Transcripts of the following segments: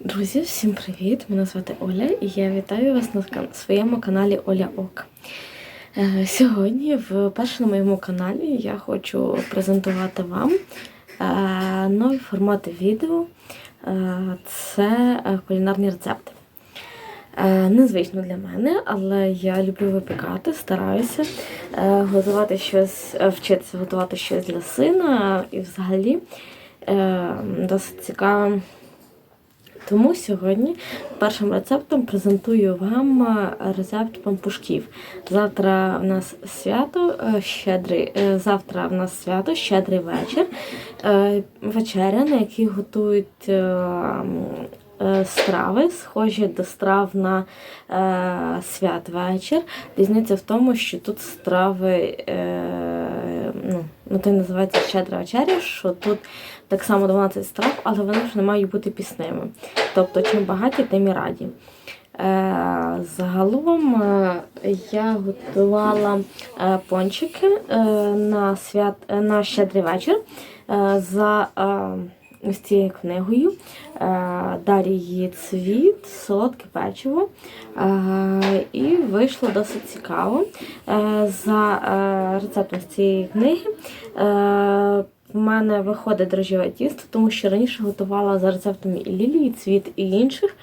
Друзі, всім привіт! Мене звати Оля і я вітаю вас на своєму каналі Оля Ок. Е, Сьогодні, вперше на моєму каналі, я хочу презентувати вам е, нові формати відео. Е, Це кулінарні рецепти. Незвично для мене, але я люблю випікати, стараюся готувати щось, вчитися готувати щось для сина і взагалі досить цікаво. Тому сьогодні першим рецептом презентую вам е, рецепт пампушків. Завтра в нас свято, е, щедрий, е, завтра в нас свято, щедрий вечір. Вечеря, на якій готують страви, схожі до страв на е, святвечір. Різниця в тому, що тут страви, е, ну, ну то називається щедра вечеря, що тут так само 12 страв, але вони ж не мають бути пісними. Тобто, чим багаті, тим і раді. Е, загалом е, я готувала е, пончики на, свят, на щедрий вечір за ось цією книгою. Е, Дарії цвіт, солодке печиво. І вийшло досить цікаво. За рецептом з цієї книги. В мене виходить дрожжеве тісто, тому що раніше готувала за рецептами і лілії, цвіт і інших.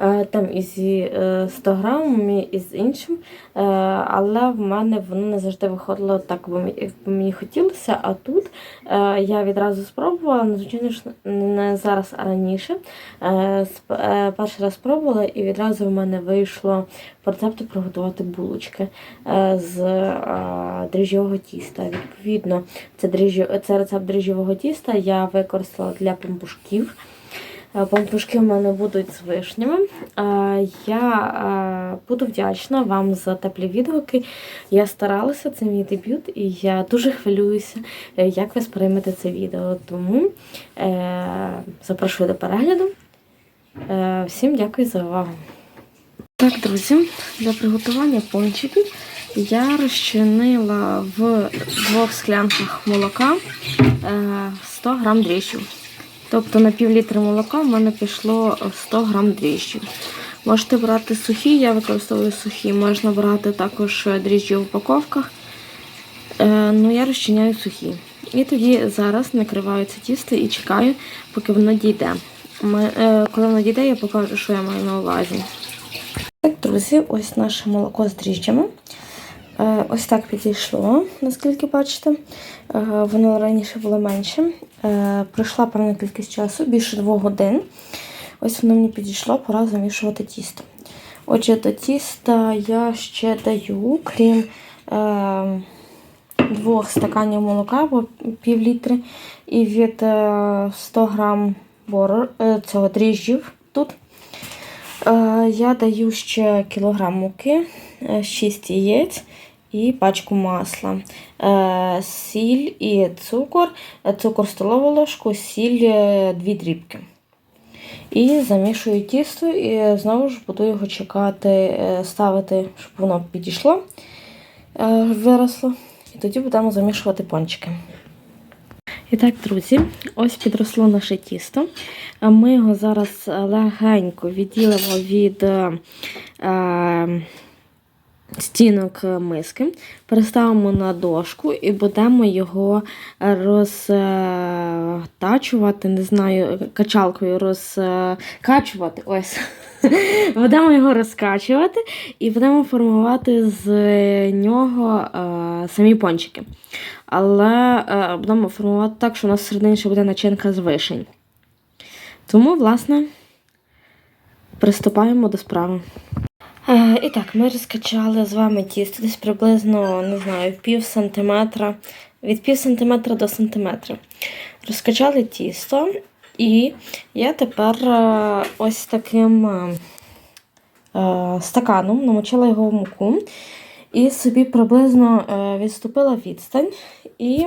Е, Там із е, 100 грамами, і з іншим. Е, Але в мене воно не завжди виходило так, бо би мені хотілося. А тут е, я відразу спробувала, ну, звичайно ж не зараз, а раніше. Е, е, Перший раз спробувала і відразу в мене вийшло по рецепту приготувати булочки е, з е, дріжджового тіста. Відповідно, це, дріжджо, це рецепт дріжджового тіста я використала для пампушків. Е, Пампушки в мене будуть з вишнями. Е, Я е, буду вдячна вам за теплі відгуки. Я старалася, це мій дебют, і я дуже хвилююся, як ви сприймете це відео. Тому запрошую до перегляду. Всім дякую за увагу. Так, друзі, для приготування пончиків я розчинила в двох склянках молока е, 100 грам дріжджів. Тобто на пів літри молока в мене пішло 100 грам дріжджів. Можете брати сухі, я використовую сухі, можна брати також дріжджі в упаковках. Е, ну, я розчиняю сухі. І тоді зараз накриваю це тісто і чекаю, поки воно дійде. Е, коли воно дійде, я покажу, що я маю на увазі. Так, друзі, ось наше молоко з дріжджами. Е, Ось так підійшло, наскільки бачите. Воно раніше було менше. Е, Пройшла певна кількість часу, більше двох годин. Ось воно мені підійшло, пора замішувати тісто. Отже, до тіста я ще даю, крім е, двох стаканів молока або пів літри, і від е, 100 грам бору, е, цього дріжджів тут. Е, Я даю ще кілограм муки, 6 яєць і пачку масла, Е, сіль і цукор, Е, цукор столову ложку, сіль 2 дрібки. І замішую тісто, і знову ж буду його чекати, е, ставити, щоб воно підійшло, е, виросло. І тоді будемо замішувати пончики. І так, друзі, ось підросло наше тісто. Е, Ми його зараз легенько відділимо від е, е, стінок миски, переставимо на дошку і будемо його розтачувати, не знаю, качалкою розкачувати. Ось. Будемо його розкачувати і будемо формувати з нього е, самі пончики. Але е, будемо формувати так, що у нас всередині ще буде начинка з вишень. Тому, власне, приступаємо до справи. Е, і так, ми розкачали з вами тісто десь приблизно, не знаю, пів сантиметра, від пів сантиметра до сантиметра. Розкачали тісто, і я тепер е, ось таким е, стаканом намочила його в муку і собі приблизно відступила відстань. І,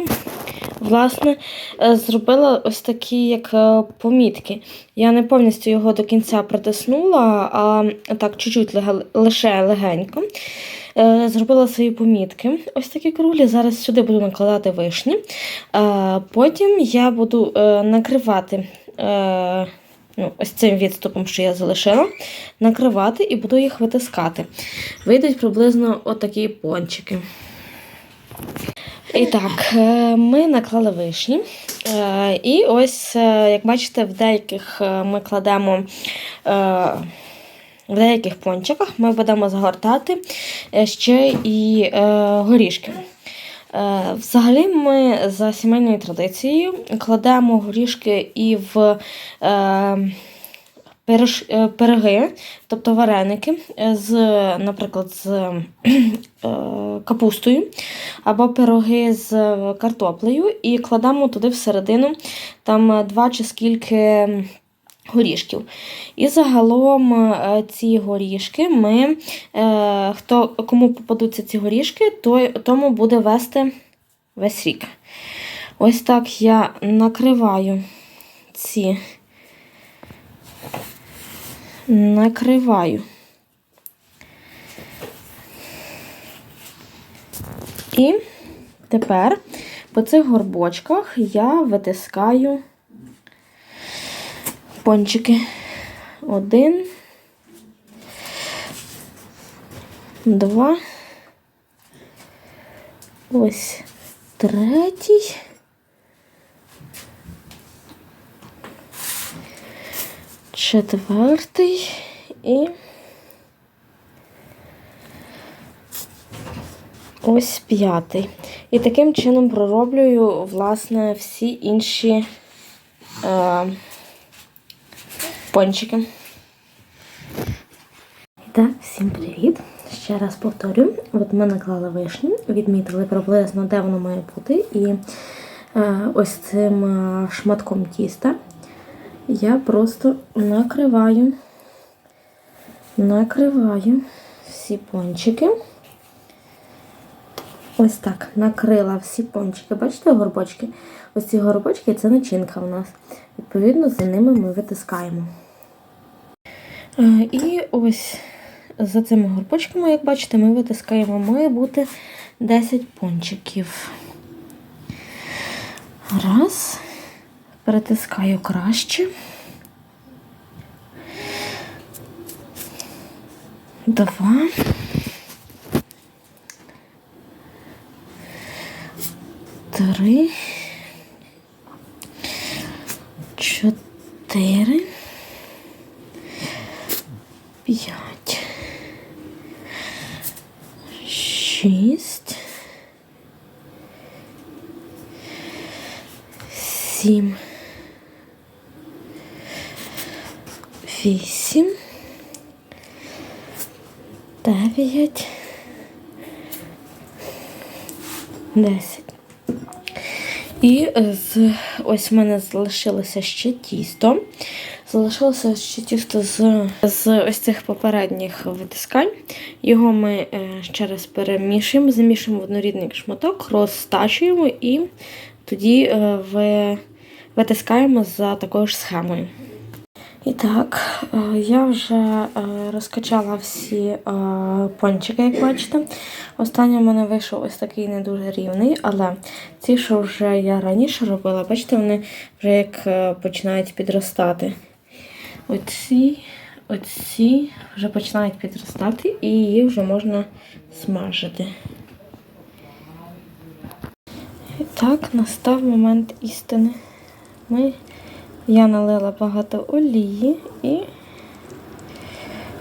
власне, е, зробила ось такі як е, помітки. Я не повністю його до кінця притиснула, а так чуть-чуть лише легенько. Е, Зробила свої помітки. Ось такі круглі. Зараз сюди буду накладати вишні. Потім я буду накривати ну, ось цим відступом, що я залишила, накривати і буду їх витискати. Вийдуть приблизно отакі пончики. І так, е, ми наклали вишні. Е, І ось, е, як бачите, в деяких ми кладемо. В деяких пончиках ми будемо загортати ще і горішки. Взагалі ми за сімейною традицією кладемо горішки і в пироги, тобто вареники, е, з, наприклад, з е, капустою або пироги з картоплею, і кладемо туди всередину там е, два чи скільки горішків. І загалом е, ці горішки ми, е, хто, кому попадуться ці горішки, той, тому буде вести весь рік. Ось так я накриваю ці. Накриваю. І тепер по цих горбочках я витискаю пончики. Один, два, ось третій. Четвертий і ось п'ятий. І таким чином пророблюю, власне, всі інші е, пончики. Так, всім привіт! Ще раз повторю. От ми наклали вишню, відмітили приблизно, де воно має бути. І е, ось цим е, шматком тіста я просто накриваю, накриваю всі пончики. Ось так, накрила всі пончики. Бачите горбочки? Ось ці горбочки це начинка у нас. Відповідно, за ними ми витискаємо. Е, І ось за цими горбочками, як бачите, ми витискаємо, має бути 10 пончиків. Раз. Перетискаю краще. Два. Три. Чотири. П'ять. Шість. Сім. Вісім. Дев'ять. Десять. І е, з, ось в мене залишилося ще тісто. Залишилося ще тісто з, з ось цих попередніх витискань. Його ми е, ще раз перемішуємо, замішуємо в однорідний шматок, розтачуємо і тоді е, ви, витискаємо за такою ж схемою. І так, е, я вже е, розкачала всі е, пончики, як бачите. Останній у мене вийшов ось такий не дуже рівний, але ці, що вже я раніше робила, бачите, вони вже як починають підростати. Оці, оці вже починають підростати і їх вже можна смажити. І так, настав момент істини. Ми я налила багато олії і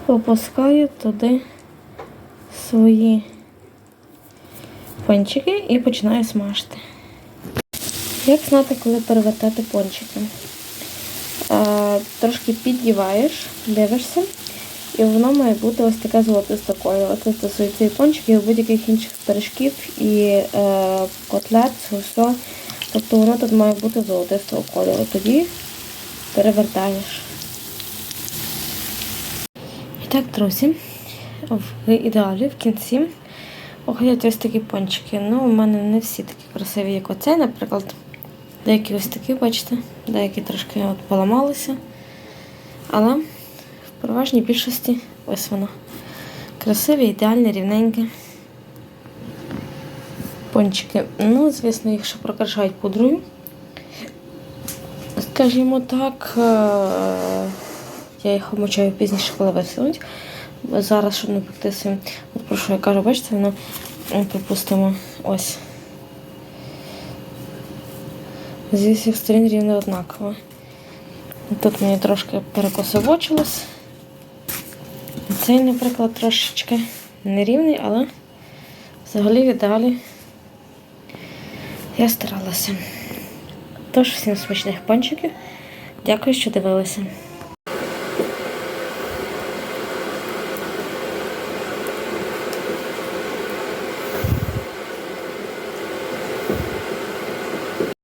опускаю туди свої пончики і починаю смажити. Як знати, коли перевертати пончики? Трошки піддіваєш, дивишся, і воно має бути ось таке золотисте кольору. Це стосується і пончиків, і будь-яких інших пиріжків, і е, котлет, все. Тобто воно тут має бути золотистого кольору. Тоді перевертаєш. І так, друзі, в ідеалі в кінці виходять ось такі пончики. Ну, у мене не всі такі красиві, як оцей, наприклад. Деякі ось такі, бачите, деякі трошки от поламалися. Але в переважній більшості ось воно. Красиві, ідеальні, рівненькі. Пончики. Ну, звісно, їх ще прокрашають пудрою. Скажімо так. Е, Я їх обмочаю пізніше, коли висунуть. Зараз, щоб не пектися, от про що я кажу, бачите, воно, е, припустимо, ось. Зі всіх сторін рівно однаково. Тут мені трошки перекосовочилось. Цей, наприклад, трошечки нерівний, але взагалі в ідеалі я старалася. Тож, всім смачних пончиків. Дякую, що дивилися.